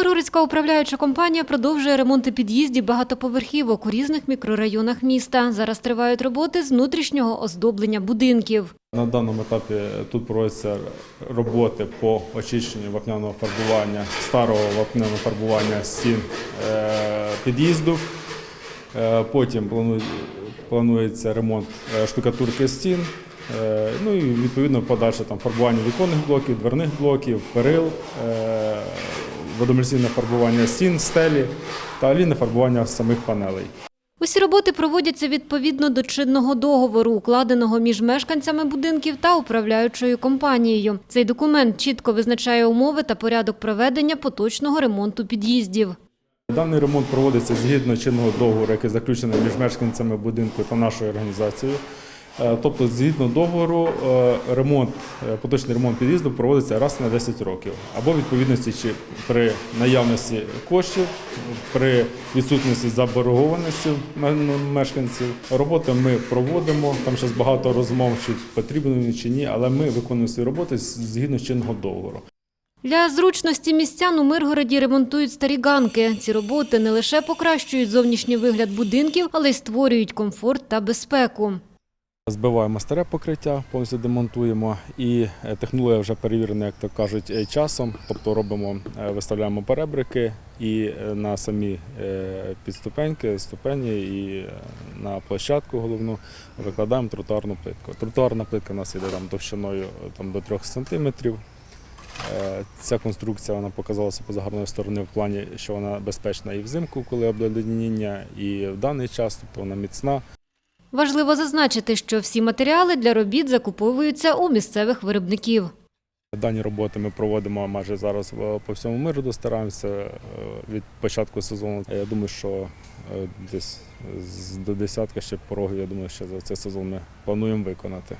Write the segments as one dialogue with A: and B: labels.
A: Миргородська управляюча компанія продовжує ремонти під'їздів багатоповерхівок у різних мікрорайонах міста. Зараз тривають роботи з внутрішнього оздоблення будинків.
B: На даному етапі тут проводяться роботи по очищенню вапняного фарбування, старого вапняного фарбування стін е, під'їзду. Е, Потім планується ремонт е, штукатурки стін. Ну і відповідно подальше там фарбування віконних блоків, дверних блоків, перил, водомерційне фарбування стін, стелі та алійне фарбування самих панелей.
A: Усі роботи проводяться відповідно до чинного договору, укладеного між мешканцями будинків та управляючою компанією. Цей документ чітко визначає умови та порядок проведення поточного ремонту під'їздів.
B: Даний ремонт проводиться згідно чинного договору, який заключений між мешканцями будинку та нашою організацією. Е, Тобто, згідно договору, е, ремонт, е, поточний ремонт під'їзду проводиться раз на 10 років. Або відповідності чи при наявності коштів, при відсутності заборгованості мешканців. Роботи ми проводимо. Там ще багато розмов, чи потрібно чи ні, але ми виконуємо свої роботи згідно чинного договору.
A: Для зручності містян у Миргороді ремонтують старі ганки. Ці роботи не лише покращують зовнішній вигляд будинків, але й створюють комфорт та безпеку.
B: Збиваємо старе покриття, повністю демонтуємо і е, технологія вже перевірена, як то кажуть, е, часом. Тобто робимо, е, виставляємо перебрики і на самі підступеньки, ступені і на площадку головну викладаємо тротуарну плитку. Тротуарна плитка у нас йде там товщиною там, до 3 см. Ця конструкція вона показалася позагарної сторони в плані, що вона безпечна і взимку, коли обледеніння, і в даний час, тобто вона міцна.
A: Важливо зазначити, що всі матеріали для робіт закуповуються у місцевих виробників.
B: Дані роботи ми проводимо майже зараз по всьому миру, стараємося е, від початку сезону. Я думаю, що е, десь до десятка ще порогів, я думаю, що за цей сезон ми плануємо виконати.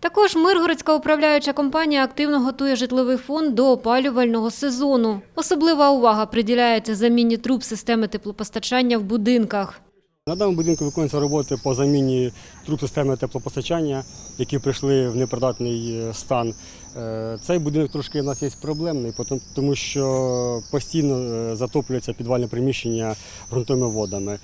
A: Також Миргородська управляюча компанія активно готує житловий фонд до опалювального сезону. Особлива увага приділяється заміні труб системи теплопостачання в будинках.
C: На даному будинку виконуються роботи по заміні труб системи теплопостачання, які прийшли в непридатний е, стан. Е, Цей будинок трошки у нас є проблемний, тому що постійно е, затоплюється підвальне приміщення ґрунтовими водами.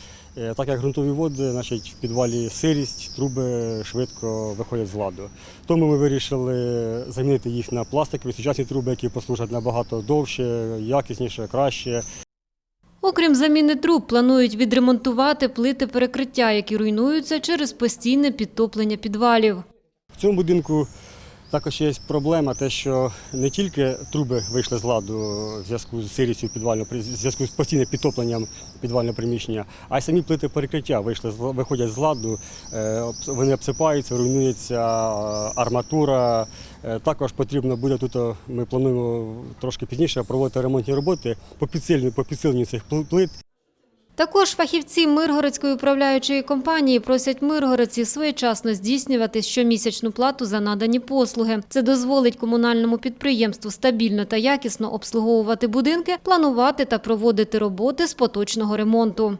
C: Так як ґрунтові води, значить, в підвалі сирість, труби швидко виходять з ладу. Тому ми вирішили замінити їх на пластикові сучасні труби, які послужать набагато довше, якісніше, краще.
A: Окрім заміни труб, планують відремонтувати плити перекриття, які руйнуються через постійне підтоплення підвалів.
C: В цьому будинку також є проблема, те, що не тільки труби вийшли з ладу в зв'язку з сирістю підвального в зв'язку з постійним підтопленням підвального приміщення, а й самі плити перекриття вийшли виходять з ладу, е, вони обсипаються, руйнується е, арматура. Е, Також потрібно буде тут. Ми плануємо трошки пізніше проводити ремонтні роботи по підсиленню, по підсиленню цих плит.
A: Також фахівці Миргородської управляючої компанії просять миргородці своєчасно здійснювати щомісячну плату за надані послуги. Це дозволить комунальному підприємству стабільно та якісно обслуговувати будинки, планувати та проводити роботи з поточного ремонту.